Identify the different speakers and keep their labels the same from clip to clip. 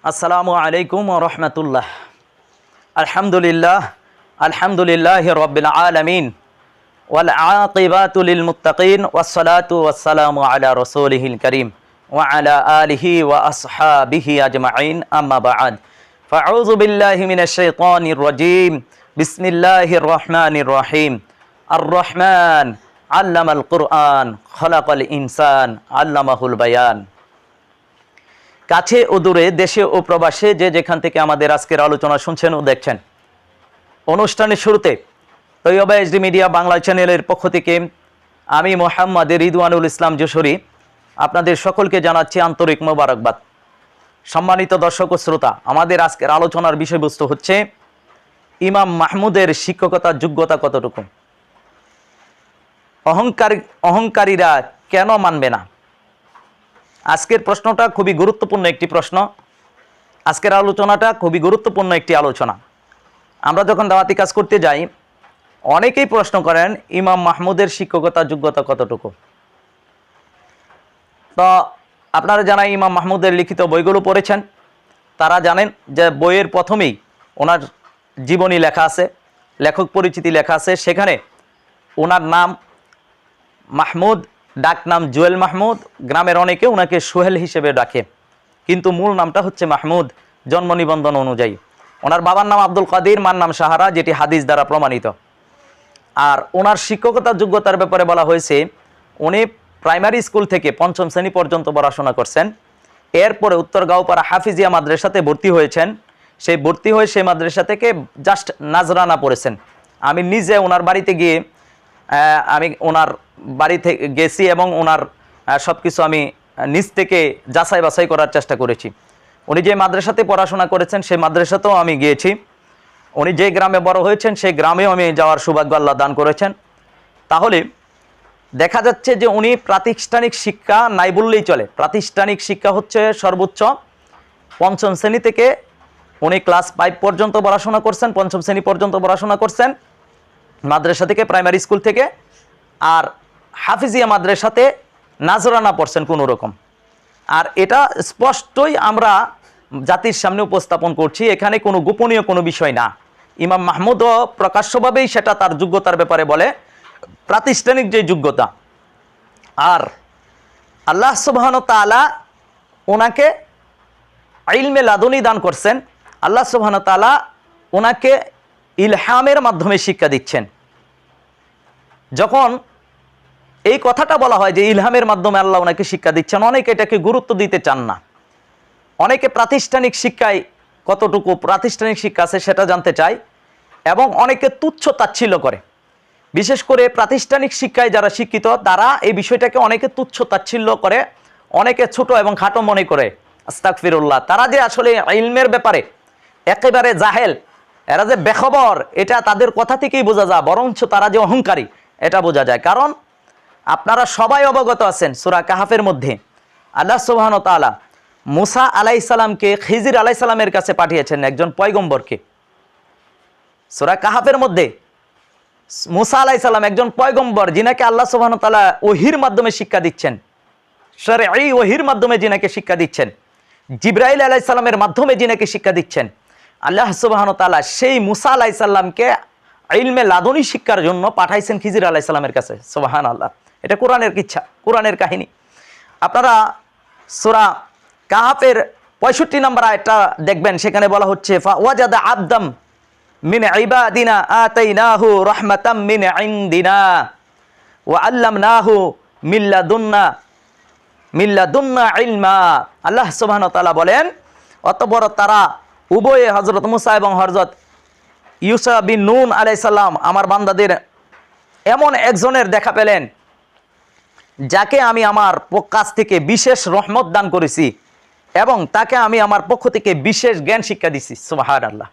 Speaker 1: আসসালামু আলাইকুম রহমতুল্লাহ। আলহামদুলিল্লাহ আলহামদুলিল্লাহ রবিল আলমিন। ওয়াল আকিবাতুলিল মুত্তাকিন, ওয়াসসালাতু ওয়াসসালামু আলা রসুলিহিল করিম, ওয়া আলা আলিহি ওয়া আসহাবিহি আজমাইন। আম্মা বা'দ ফাউযু বিল্লাহি মিনাশ শাইতানির রাজীম। বিসমিল্লাহির রহমানির রহিম। আর রহমান আল্লামাল কুরআন, খলাকাল ইনসান, আল্লামাহুল কাছে ও দূরে, দেশে ও প্রবাসে যে যেখান থেকে আমাদের আজকের আলোচনা শুনছেন ও দেখছেন। অনুষ্ঠানের শুরুতে তৈয়বা এইচডি মিডিয়া বাংলা চ্যানেলের পক্ষ থেকে আমি মোহাম্মদ রিদওয়ানুল ইসলাম যশোরী আপনাদের সকলকে জানাচ্ছি আন্তরিক মোবারকবাদ। সম্মানিত দর্শক ও শ্রোতা, আমাদের আজকের আলোচনার বিষয়বস্তু হচ্ছে, ইমাম মাহমুদের শিক্ষকতার যোগ্যতা কতটুকু? অহংকার, অহংকারীরা কেন মানবে না? আজকের প্রশ্নটা খুবই গুরুত্বপূর্ণ একটি প্রশ্ন। আজকের আলোচনাটা খুবই গুরুত্বপূর্ণ একটি আলোচনা। আমরা যখন দাওয়াতি কাজ করতে যাই, অনেকেই প্রশ্ন করেন, ইমাম মাহমুদের শিক্ষকতা যোগ্যতা কতটুকু? তো আপনারা জানাই ইমাম মাহমুদের লিখিত বইগুলো পড়েছেন, তারা জানেন যে বইয়ের প্রথমেই ওনার জীবনী লেখা আছে, লেখক পরিচিতি লেখা আছে। সেখানে ওনার নাম মাহমুদ ডাক নাম জুয়েল মাহমুদ, গ্রামের অনেকে ওনাকে সোহেল হিসেবে ডাকে। কিন্তু মূল নামটা হচ্ছে মাহমুদ, জন্ম নিবন্ধন অনুযায়ী। ওনার বাবার নাম আব্দুল কাদির, মার নাম সাহারা যেটি হাদিস দ্বারা প্রমাণিত। আর ওনার শিক্ষকতার যোগ্যতার ব্যাপারে বলা হয়েছে, উনি প্রাইমারি স্কুল থেকে পঞ্চম শ্রেণি পর্যন্ত পড়াশোনা করছেন। এরপরে উত্তর গাঁওপাড়া হাফিজিয়া মাদ্রাসাতে ভর্তি হয়েছেন। সেই ভর্তি হয়ে সেই মাদ্রাসা থেকে জাস্ট নাজরানা পড়েছেন। আমি নিজে ওনার বাড়িতে গিয়ে আমি ওনার বাড়িতে গেছি এবং ওনার সব কিছু আমি নিজ থেকে যাচাই বাছাই করার চেষ্টা করেছি। উনি যে মাদ্রাসাতে পড়াশোনা করেছেন সেই মাদ্রাসাতেও আমি গিয়েছি। উনি যে গ্রামে বড় হয়েছেন সেই গ্রামেও আমি যাওয়ার সৌভাগ্য আল্লাহ দান করেছেন। তাহলে, দেখা যাচ্ছে যে উনি প্রাতিষ্ঠানিক শিক্ষা নাই বললেই চলে। প্রাতিষ্ঠানিক শিক্ষা হচ্ছে সর্বোচ্চ পঞ্চম শ্রেণি থেকে উনি ক্লাস ফাইভ পর্যন্ত পড়াশোনা করছেন, পঞ্চম শ্রেণি পর্যন্ত পড়াশোনা করছেন। মাদ্রাসা থেকে প্রাইমারি স্কুল থেকে আর হাফিজিয়া মাদ্রাসাতে নাজরানা পড়ছেন কোনো রকম। আর এটা স্পষ্টই আমরা জাতির সামনে উপস্থাপন করছি, এখানে কোনো গোপনীয় কোনো বিষয় না। ইমাম মাহমুদও প্রকাশ্যভাবেই সেটা তার যোগ্যতার ব্যাপারে বলে, প্রাতিষ্ঠানিক যে যোগ্যতা। আর আল্লাহ সুবাহন তালা ওনাকে ইলমে লাদুনি দান করছেন। আল্লাহ সুবাহন তালা ওনাকে ইলহামের মাধ্যমে শিক্ষা দিচ্ছেন। যখন এই কথাটা বলা হয় যে ইলহামের মাধ্যমে আল্লাহ ওনাকে শিক্ষা দিচ্ছেন, অনেকে এটাকে গুরুত্ব দিতে চান না। অনেকে প্রাতিষ্ঠানিক শিক্ষায় কতটুকু প্রাতিষ্ঠানিক শিক্ষা আছে সেটা জানতে চায় এবং অনেকে তুচ্ছ তাচ্ছিল্য করে। বিশেষ করে প্রাতিষ্ঠানিক শিক্ষায় যারা শিক্ষিত, তারা এই বিষয়টাকে অনেকে তুচ্ছ তাচ্ছিল্য করে, অনেকে ছোট এবং খাটো মনে করে। আস্তাক ফিরুল্লাহ তারা যে আসলে ইলমের ব্যাপারে একেবারে জাহেল এরা যে বেখবর, এটা তাদের কথা থেকেই বোঝা যায়, বরঞ্চ তারা যে অহংকারী, এটা বোঝা যায়। কারণ আপনারা সবাই অবগত আছেন সুরা কাহাফের মধ্যে। আল্লাহ সুবাহন তালা মুসা আলাইসালামকে খিজির আলাইসালামের কাছে পাঠিয়েছেন একজন পয়গম্বরকে। সুরা কাহাফের মধ্যে মুসা আলাইসাল্লাম একজন পয়গম্বর, যিনাকে আল্লাহ সুবাহন তালা ওহির মাধ্যমে শিক্ষা দিচ্ছেন। সরে এই ওহির মাধ্যমে যিনাকে শিক্ষা দিচ্ছেন। জিব্রাইল আলাইসাল্লামের মাধ্যমে যিনাকে শিক্ষা দিচ্ছেন। আল্লাহ সুবাহন তালা সেই মুসা আলাইসাল্লামকে ইলমে লাদনী শিক্ষার জন্য পাঠাইছেন খিজির আলাইসাল্লামের কাছে। সুবাহান আল্লাহ এটা কোরআনের ইচ্ছা কোরআনের কাহিনী। আপনারা সোরা কাহাফের পঁয়ষট্টি নম্বর আয়টা দেখবেন, সেখানে বলা হচ্ছে ওয়াজাদা আবদাম মিন ওয়া আল্লাহ সুবহানাহু ওয়া তাআলা বলেন অতঃপর তারা উভয়ে হজরত মুসা এবং হযরত ইউসা বিন নুন আলাইসাল্লাম আমার বান্দাদের এমন একজনের দেখা পেলেন, যাকে আমি আমার কাছ থেকে বিশেষ রহমত দান করেছি এবং তাকে আমি আমার পক্ষ থেকে বিশেষ জ্ঞান শিক্ষা দিছি। সুবাহার আল্লাহ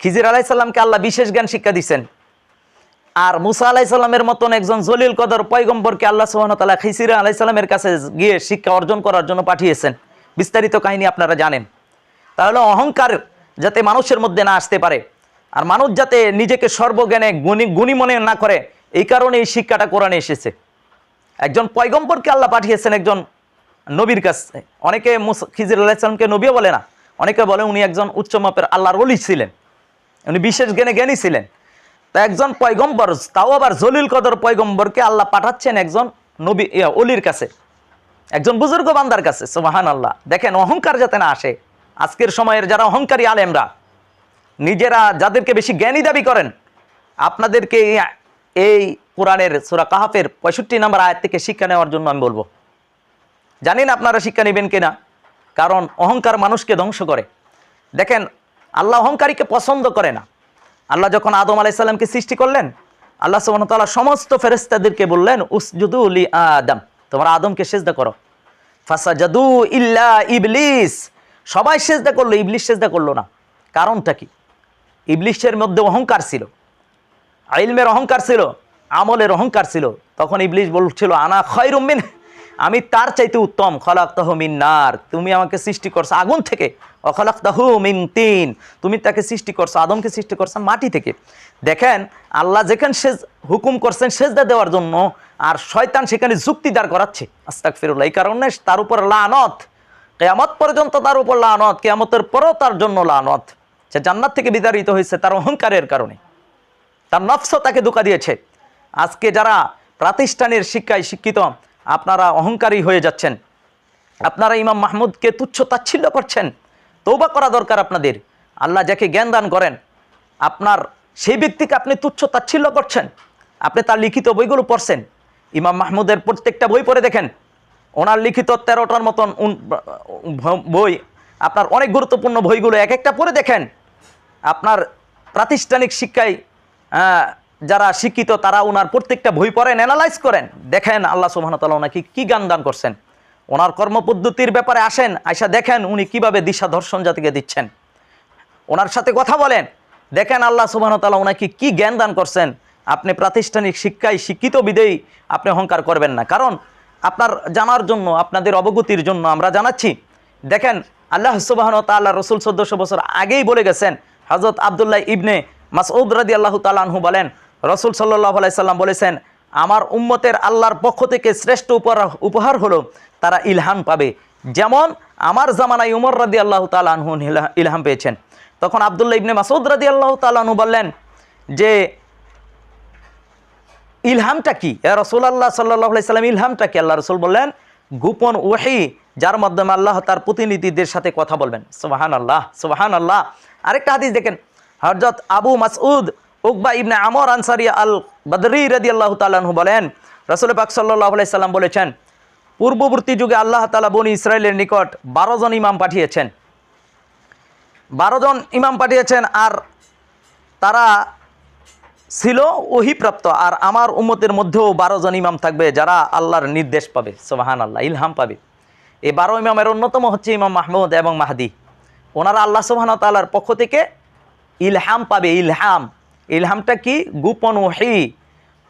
Speaker 1: খিজির আলাইসাল্লামকে আল্লাহ বিশেষ জ্ঞান শিক্ষা দিচ্ছেন আর মুসা আলাইসাল্লামের মতন একজন জলিল কদর পয়গম্বরকে আল্লাহ সুহানতাল্লাহ খিজির আলাইসাল্লামের কাছে গিয়ে শিক্ষা অর্জন করার জন্য পাঠিয়েছেন। বিস্তারিত কাহিনী আপনারা জানেন। তাহলে অহংকার যাতে মানুষের মধ্যে না আসতে পারে। আর মানুষ যাতে নিজেকে সর্বজ্ঞানে গুণী গুণী মনে না করে, এই কারণে এই শিক্ষাটা কোরআনে এসেছে। একজন পয়গম্বরকে আল্লাহ পাঠিয়েছেন একজন নবীর কাছে। অনেকে খিজির আলাইসালামকে নবীও বলে না। অনেকে বলে উনি একজন উচ্চ মাপের আল্লাহর অলি ছিলেন। উনি বিশেষ জ্ঞানে জ্ঞানী ছিলেন। তা একজন পয়গম্বর, তাও আবার জলিল কদর পয়গম্বরকে আল্লাহ পাঠাচ্ছেন একজন নবী অলির কাছে। একজন বুজুর্গ বান্দার কাছে সুবাহান আল্লাহ দেখেন অহংকার যাতে না আসে আজকের সময়ের যারা অহংকারী আলেমরা, নিজেরা যাদেরকে বেশি জ্ঞানী দাবি করেন, আপনাদেরকে এই- কোরআনের সুরা কাহাফের পঁয়ষট্টি নম্বর আয়াত থেকে শিক্ষা নেওয়ার জন্য আমি বলব। জানি না আপনারা শিক্ষা নেবেন কিনা, কারণ অহংকার মানুষকে ধ্বংস করে। দেখেন, আল্লাহ অহংকারীকে পছন্দ করে না। আল্লাহ যখন আদম আলাইসাল্লামকে সৃষ্টি করলেন, আল্লাহ সুবহানাহু সমস্ত ফেরেস্তাদেরকে বললেন, উসজুদু লি আদম। তোমরা আদমকে সেজদা করো। ফাসাজাদু ইল্লা ইবলিস। সবাই সেজদা করল, ইবলিশ সেজদা করল না। কারণটা কি? ইবলিশের মধ্যে অহংকার ছিল। আইলমের অহংকার ছিল, আমলের অহংকার ছিল। তখন ইবলিশ বলছিল, আনা খয়রুমিন আমি তার চাইতে উত্তম। খলাক মিন নার। তুমি আমাকে সৃষ্টি করছ আগুন থেকে। অখলাক মিন তিন। তুমি তাকে সৃষ্টি করছ, আদমকে সৃষ্টি করছ মাটি থেকে। দেখেন, আল্লাহ যেখানে সেজ, হুকুম করছেন সেজদা দেওয়ার জন্য, আর শয়তান সেখানে যুক্তি দাঁড় করাচ্ছে। আস্তাক ফিরুল্লাহ এই কারণে তার উপর লানত। কেয়ামত পর্যন্ত তার উপর লানত, কেয়ামতের পরও তার জন্য লানত। সে জান্নাত থেকে বিতাড়িত হয়েছে তার অহংকারের কারণে। তার নফস তাকে ধোকা দিয়েছে। আজকে যারা প্রাতিষ্ঠানের শিক্ষায় শিক্ষিত, আপনারা অহংকারী হয়ে যাচ্ছেন। আপনারা ইমাম মাহমুদকে তুচ্ছ তাচ্ছিল্য করছেন। তৌবা করা দরকার আপনাদের। আল্লাহ যাকে জ্ঞান দান করেন, আপনার সেই ব্যক্তিকে আপনি তুচ্ছ তাচ্ছিল্য করছেন। আপনি তার লিখিত বইগুলো পড়ছেন। ইমাম মাহমুদের প্রত্যেকটা বই পড়ে দেখেন। ওনার লিখিত তেরোটার মতন বই, আপনার অনেক গুরুত্বপূর্ণ বইগুলো এক একটা পড়ে দেখেন। আপনার প্রাতিষ্ঠানিক শিক্ষায় যারা শিক্ষিত, তারা ওনার প্রত্যেকটা বই পড়েন অ্যানালাইজ করেন। দেখেন আল্লাহ সুবাহতাল্লাহ ওনাকে কী জ্ঞান দান করছেন। ওনার কর্মপদ্ধতির ব্যাপারে আসেন আইসা দেখেন উনি কীভাবে দিশা দর্শন জাতিকে দিচ্ছেন। ওনার সাথে কথা বলেন, দেখেন আল্লাহ সুবাহতাল্লাহ ওনাকে কি জ্ঞান দান করছেন। আপনি প্রাতিষ্ঠানিক শিক্ষায় শিক্ষিত বিদেই আপনি অহংকার করবেন না। কারণ আপনার জানার জন্য, আপনাদের অবগতির জন্য আমরা জানাচ্ছি। দেখেন, আল্লাহ সুবাহন তাল্লাহ রসুল চোদ্দশো বছর আগেই বলে গেছেন হজরত আবদুল্লাহ ইবনে মাসউদ রাদি আল্লাহ তালাহু বলেন, রসুল সাল্লাহ আলাইসাল্লাম বলেছেন, আমার উম্মতের আল্লাহর পক্ষ থেকে শ্রেষ্ঠ উপহার উপহার হলো তারা ইলহাম পাবে। যেমন আমার জামানায় উমর রাদি আল্লাহ তালাহু ইলহাম পেয়েছেন। তখন আবদুল্লাহ ইবনে মাসউদ রাদি আল্লাহ তালাহু বললেন যে ইলহামটা কি? রসুল্লাহ সাল্লাহ সাল্লাম, ইলহামটা কি? আল্লাহ রসুল বললেন, গোপন ওহি যার মাধ্যমে আল্লাহ তার প্রতিনিধিদের সাথে কথা বলবেন। সুবাহান আল্লাহ সুবাহান আল্লাহ আরেকটা হাদিস দেখেন হরজত আবু মাসউদ উকবা ইবনে আমর আনসারি আল বদরি রদি আল্লাহ তালু বলেন, রসুল পাক সাল্লাহ সাল্লাম বলেছেন, পূর্ববর্তী যুগে আল্লাহ তালা বনি ইসরায়েলের নিকট বারো জন ইমাম পাঠিয়েছেন। বারো জন ইমাম পাঠিয়েছেন আর তারা ছিল ওহিপ্রাপ্ত, আর আমার উম্মতের মধ্যেও বারো জন ইমাম থাকবে যারা আল্লাহর নির্দেশ পাবে সোবাহান আল্লাহ ইলহাম পাবে। এই বারো ইমামের অন্যতম হচ্ছে ইমাম মাহমুদ এবং মাহাদি। ওনারা আল্লাহ সোহান তাল্লার পক্ষ থেকে ইলহাম পাবে, ইলহাম। ইলহামটা কি? গোপন ওহি।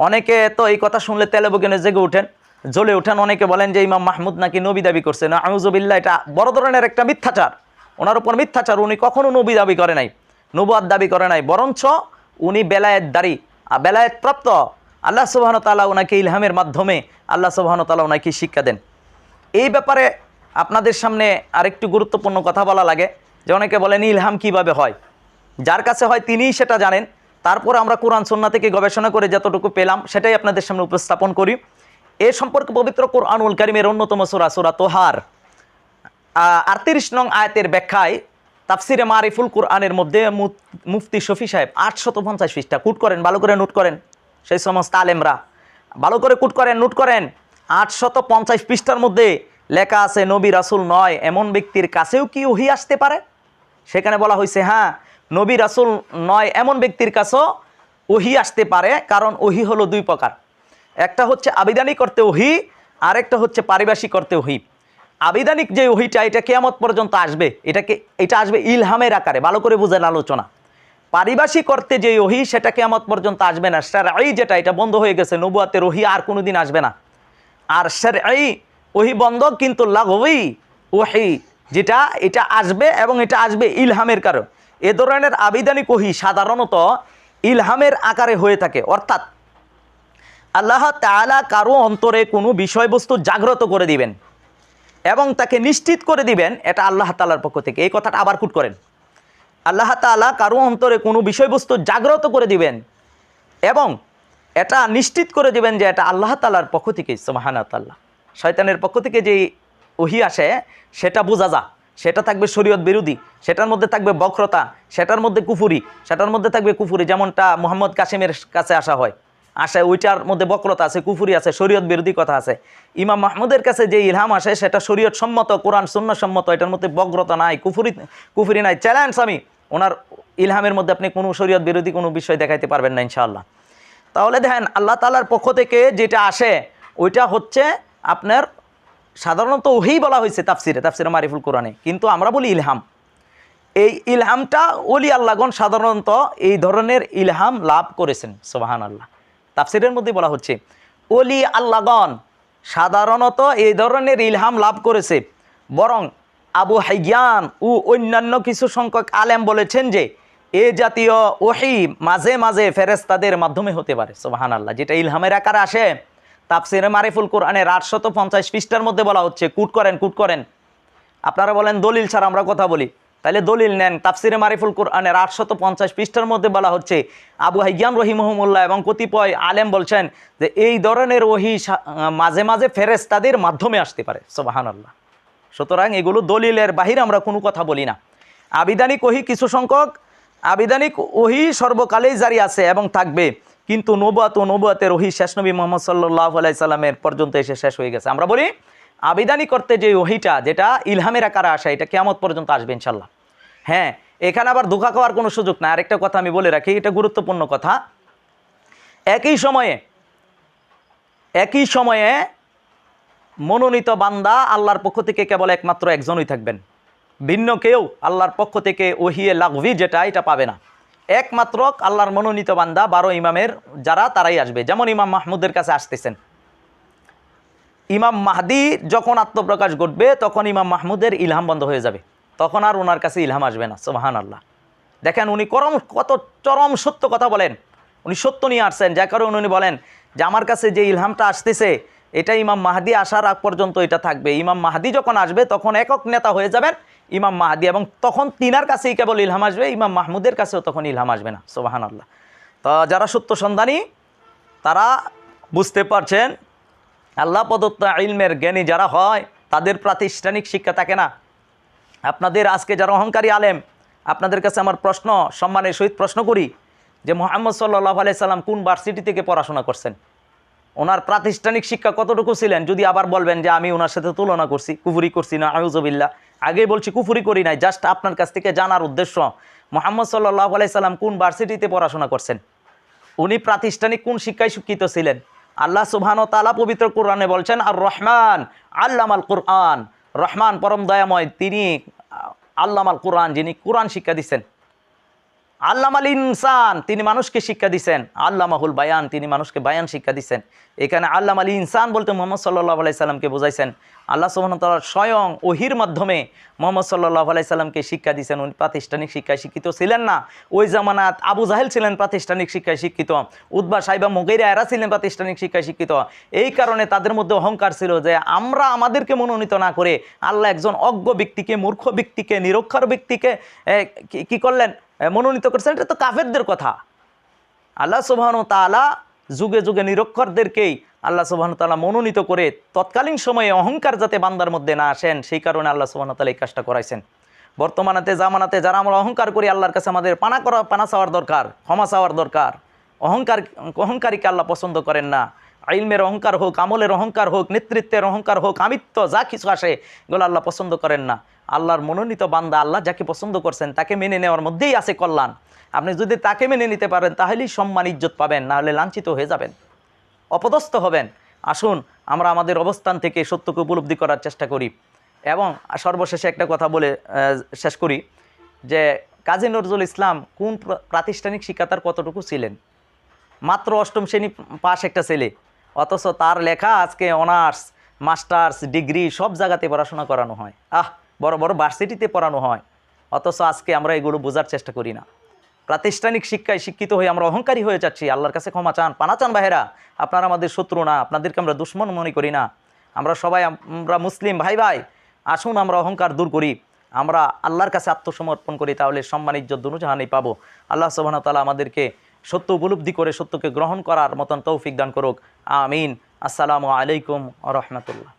Speaker 1: অনেকে তো এই কথা শুনলে তেলে বগেনে জেগে ওঠেন, জ্বলে ওঠেন। অনেকে বলেন যে ইমাম মাহমুদ নাকি নবী দাবি করছে। না আউজবিল্লা এটা বড় ধরনের একটা মিথ্যাচার। ওনার উপর মিথ্যাচার, উনি কখনো নবী দাবি করে নাই, নবুয়াদ দাবি করে নাই, বরঞ্চ উনি বেলায়েত দাঁড়ি বেলায়েত প্রাপ্ত আল্লাহ সুবাহন তালা ওনাকে ইলহামের মাধ্যমে আল্লাহ সুবাহন তালা ওনাকে শিক্ষা দেন। এই ব্যাপারে আপনাদের সামনে আরেকটু গুরুত্বপূর্ণ কথা বলা লাগে, যে অনেকে বলেন, ইলহাম কীভাবে হয়? যার কাছে হয় তিনিই সেটা জানেন। তারপর আমরা কোরআন সন্না থেকে গবেষণা করে যতটুকু পেলাম, সেটাই আপনাদের সামনে উপস্থাপন করি। এ সম্পর্কে পবিত্র কোরআনুল কারিমের অন্যতম সুরা সুরা তোহার। আটত্রিশ নং আয়াতের ব্যাখ্যায় তাফসিরে মারিফুল কোরআনের মধ্যে মুফতি শফি সাহেব আটশত পঞ্চাশ পৃষ্ঠা। কুট করেন, ভালো করে নোট করেন। সেই সমস্ত আলেমরা ভালো করে কুট করেন, নোট করেন। আটশত পঞ্চাশ পৃষ্ঠার মধ্যে লেখা আছে, নবী রাসুল নয়, এমন ব্যক্তির কাছেও কি ওহি আসতে পারে? সেখানে বলা হয়েছে হ্যাঁ নবী রাসুল নয়, এমন ব্যক্তির কাছেও ওহি আসতে পারে, কারণ ওহি হলো দুই প্রকার। একটা হচ্ছে আবিধানিক করতে ওহি, আরেকটা হচ্ছে পারিভাষিক করতে ওহি। আবিধানিক যে ওহিটা, এটা কেয়ামত পর্যন্ত আসবে। এটাকে, এটা আসবে ইলহামের আকারে, ভালো করে বুঝেন আলোচনা। পারিভাষিক করতে যে ওহি, সেটা কেয়ামত পর্যন্ত আসবে না। স্যার এই যেটা, এটা বন্ধ হয়ে গেছে, নবুয়াতের ওহি আর কোনো দিন আসবে না। আর স্যার এই ওহি বন্ধ, কিন্তু লাগবই ওহি, যেটা, এটা আসবে এবং এটা আসবে ইলহামের কারণ। এ ধরনের আবিধানিক ওহি সাধারণত ইলহামের আকারে হয়ে থাকে। অর্থাৎ আল্লাহ তাআলা কারও অন্তরে কোনো বিষয়বস্তু জাগ্রত করে দিবেন। এবং তাকে নিশ্চিত করে দিবেন, এটা আল্লাহ তালার পক্ষ থেকে। এই কথাটা আবার কুট করেন। আল্লাহ তাআলা কারও অন্তরে কোনো বিষয়বস্তু জাগ্রত করে দিবেন এবং এটা নিশ্চিত করে দিবেন যে এটা আল্লাহ তালার পক্ষ থেকে সোমাহানা তাল্লাহ শয়তানের পক্ষ থেকে যে ওহি আসে, সেটা বোঝা যা। সেটা থাকবে শরীয়ত বিরোধী, সেটার মধ্যে থাকবে বক্রতা, সেটার মধ্যে কুফুরি, সেটার মধ্যে থাকবে কুফুরি, যেমনটা মোহাম্মদ কাসিমের কাছে আসা হয়। আসে, ওইটার মধ্যে বক্রতা আছে, কুফুরি আছে, শরীয়ত বিরোধী কথা আছে। ইমাম মাহমুদের কাছে যে ইলহাম আসে, সেটা শরীয়ত সম্মত কোরআন সম্মত এটার মধ্যে বক্রতা নাই, কুফুরি কুফুরি নাই। চ্যালেঞ্জ আমি। ওনার ইলহামের মধ্যে আপনি কোনো শরীয়ত বিরোধী কোনো বিষয় দেখাইতে পারবেন না, ইনশাআল্লাহ। তাহলে দেখেন, আল্লাহ তালার পক্ষ থেকে যেটা আসে, ওইটা হচ্ছে আপনার সাধারণত ওহি বলা হয়েছে তাফসিরে তাফসিরে মারিফুল কোরআনে। কিন্তু আমরা বলি ইলহাম। এই ইলহামটা ওলি আল্লাহগণ সাধারণত এই ধরনের ইলহাম লাভ করেছেন সোবাহান আল্লাহ তাফসিরের মধ্যে বলা হচ্ছে, ওলি আল্লাহগণ সাধারণত এই ধরনের ইলহাম লাভ করেছে। বরং আবু হাইয়ান ও অন্যান্য কিছু সংখ্যক আলেম বলেছেন যে, এ জাতীয় ওহি মাঝে মাঝে ফেরেস্তাদের মাধ্যমে হতে পারে। সোহান আল্লাহ যেটা ইলহামের আকারে আসে। তাফসিরে মারিফুল কোরআনের আটশত পঞ্চাশ পৃষ্ঠার মধ্যে বলা হচ্ছে, কুট করেন কুট করেন। আপনারা বলেন, দলিল ছাড়া আমরা কথা বলি। তাহলে দলিল নেন, তাফসিরে মারিফুল কোরআনের আটশত পঞ্চাশ পৃষ্ঠার মধ্যে বলা হচ্ছে, আবু হাইয়ান রহিমহমুল্লাহ এবং কতিপয় আলেম বলছেন যে এই ধরনের ওহি মাঝে মাঝে ফেরেস্তাদের মাধ্যমে আসতে পারে। সোবাহান আল্লাহ সুতরাং এগুলো দলিলের বাহিরে আমরা কোনো কথা বলি না। আবিধানিক ওহি কিছু সংখ্যক, আবিধানিক ওহি সর্বকালেই জারি আছে এবং থাকবে, কিন্তু নবাত ও নবাতের ওহি শেষ নবী মোহাম্মদ সাল্লাহ আলাইসাল্লামের পর্যন্ত এসে শেষ হয়ে গেছে। আমরা বলি আবিধানিক করতে যে ওহিটা, যেটা ইলহামের আকারে আসা, এটা কেমত পর্যন্ত আসবে ইনশাল্লাহ হ্যাঁ এখানে আবার ধোকা খাওয়ার কোনো সুযোগ না আরেকটা কথা আমি বলে রাখি, এটা গুরুত্বপূর্ণ কথা। একই সময়ে একই সময়ে মনোনীত বান্দা আল্লাহর পক্ষ থেকে কেবল একমাত্র একজনই থাকবেন। ভিন্ন কেউ আল্লাহর পক্ষ থেকে ওহিয়ে লাগভি যেটা, এটা পাবে না। একমাত্র আল্লাহর মনোনীত বান্দা বারো ইমামের, যারা তারাই আসবে। যেমন ইমাম মাহমুদের কাছে আসতেছেন। ইমাম মাহদি যখন আত্মপ্রকাশ ঘটবে, তখন ইমাম মাহমুদের ইলহাম বন্ধ হয়ে যাবে। তখন আর ওনার কাছে ইলহাম আসবে না সোহান আল্লাহ দেখেন, উনি করম কত চরম সত্য কথা বলেন। উনি সত্য নিয়ে আসছেন, যার কারণে উনি বলেন যে, আমার কাছে যে ইলহামটা আসতেছে, এটা ইমাম মাহাদি আসার আগ পর্যন্ত এটা থাকবে। ইমাম মাহাদি যখন আসবে, তখন একক নেতা হয়ে যাবেন ইমাম মাহাদি এবং তখন তিনার কাছেই কেবল ইলহাম আসবে, ইমাম মাহমুদের কাছেও তখন ইলহাম আসবে না সোবাহান আল্লাহ তো যারা সত্য সন্ধানী, তারা বুঝতে পারছেন আল্লাহ প্রদত্ত ইলমের জ্ঞানী যারা হয়, তাদের প্রাতিষ্ঠানিক শিক্ষা থাকে না। আপনাদের আজকে যারা অহংকারী আলেম, আপনাদের কাছে আমার প্রশ্ন, সম্মানের সহিত প্রশ্ন করি যে মোহাম্মদ সাল্লাহ আলাই সাল্লাম কোন ভার্সিটি থেকে পড়াশোনা করছেন? ওনার প্রাতিষ্ঠানিক শিক্ষা কতটুকু ছিলেন? যদি আবার বলবেন যে আমি ওনার সাথে তুলনা করছি, কুফুরি করছি না আউজবিল্লা আগেই বলছি কুফুরি করি নাই, জাস্ট আপনার কাছ থেকে জানার উদ্দেশ্য, মোহাম্মদ সাল্লাহ আলাই সাল্লাম কোন ভার্সিটিতে পড়াশোনা করছেন? উনি প্রাতিষ্ঠানিক কোন শিক্ষায় শিক্ষিত ছিলেন? আল্লাহ সুবহান ও তালা পবিত্র কোরআনে বলছেন আর রহমান আল্লাম আল কোরআন। রহমান পরম দয়াময়, তিনি আল্লাম আল কোরআন, যিনি কোরআন শিক্ষা দিচ্ছেন। আল্লামাল ইনসান, তিনি মানুষকে শিক্ষা দিচ্ছেন আল্লামাহুল বায়ান, তিনি মানুষকে বায়ান শিক্ষা দিচ্ছেন এখানে আল্লাম আলী ইনসান বলতে মোহাম্মদ সাল্লাহ আলাইসাল্লামকে বোঝাইছেন। আল্লাহ সুবাহতাল স্বয়ং ওহির মাধ্যমে মোহাম্মদ সাল্লাহ আলাইসাল্লামকে শিক্ষা দিচ্ছেন উনি প্রাতিষ্ঠানিক শিক্ষায় শিক্ষিত ছিলেন না। ওই জামানাত আবু জাহেল ছিলেন প্রাতিষ্ঠানিক শিক্ষায় শিক্ষিত। উদ্বা সাইবা মুগেরা এরা ছিলেন প্রাতিষ্ঠানিক শিক্ষায় শিক্ষিত। এই কারণে তাদের মধ্যে অহংকার ছিল যে আমরা আমাদেরকে মনোনীত না করে আল্লাহ একজন অজ্ঞ ব্যক্তিকে, মূর্খ ব্যক্তিকে, নিরক্ষর ব্যক্তিকে কি- করলেন? মনোনীত করেছেন, এটা তো কাফেরদের কথা। আল্লাহ সুবাহন তালা যুগে যুগে নিরক্ষরদেরকেই আল্লাহ সুবাহন তালা মনোনীত করে তৎকালীন সময়ে অহংকার যাতে বান্দার মধ্যে না আসেন, সেই কারণে আল্লাহ সুবাহন তালা এই কাজটা করাইছেন। বর্তমানাতে, জামানাতে যারা আমরা অহংকার করি, আল্লাহর কাছে আমাদের পানা করা, পানা চাওয়ার দরকার, ক্ষমা চাওয়ার দরকার। অহংকার, অহংকারীকে আল্লাহ পছন্দ করেন না। আইলমের অহংকার হোক, আমলের অহংকার হোক, নেতৃত্বের অহংকার হোক, আমিত্ব যা কিছু আসে, এগুলো আল্লাহ পছন্দ করেন না। আল্লাহর মনোনীত বান্দা আল্লাহ যাকে পছন্দ করছেন, তাকে মেনে নেওয়ার মধ্যেই আছে কল্যাণ। আপনি যদি তাকে মেনে নিতে পারেন, তাহলেই সম্মান, ইজ্জত পাবেন, নাহলে লাঞ্ছিত হয়ে যাবেন। অপদস্থ হবেন। আসুন, আমরা আমাদের অবস্থান থেকে সত্যকে উপলব্ধি করার চেষ্টা করি। এবং সর্বশেষে একটা কথা বলে শেষ করি, যে কাজী নজরুল ইসলাম কোন প্রাতিষ্ঠানিক শিক্ষা তার কতটুকু ছিলেন? মাত্র অষ্টম শ্রেণি পাশ একটা ছেলে। অথচ তার লেখা আজকে অনার্স, মাস্টার্স, ডিগ্রি সব জায়গাতে পড়াশোনা করানো হয়। আহ, বড় বড় ভার্সিটিতে পড়ানো হয়। অথচ আজকে আমরা এগুলো বোঝার চেষ্টা করি না। প্রাতিষ্ঠানিক শিক্ষায় শিক্ষিত হয়ে আমরা অহংকারী হয়ে যাচ্ছি। আল্লাহর কাছে ক্ষমা চান। পানা চান বাহেরা আপনারা আমাদের শত্রু না। আপনাদেরকে আমরা দুশ্মন মনে করি না। আমরা সবাই আমরা মুসলিম ভাই ভাই। আসুন আমরা অহংকার দূর করি। আমরা আল্লাহর কাছে আত্মসমর্পণ করি। তাহলে সম্মান, ইজ্জত দুনুজাহানি পাবো। আল্লাহ সুবাহ তালা আমাদেরকে সত্য উপলব্ধি করে সত্যকে গ্রহণ করার মতন তৌফিক দান করুক। আমিন। আসসালামু আলাইকুম রহমতুল্লাহ।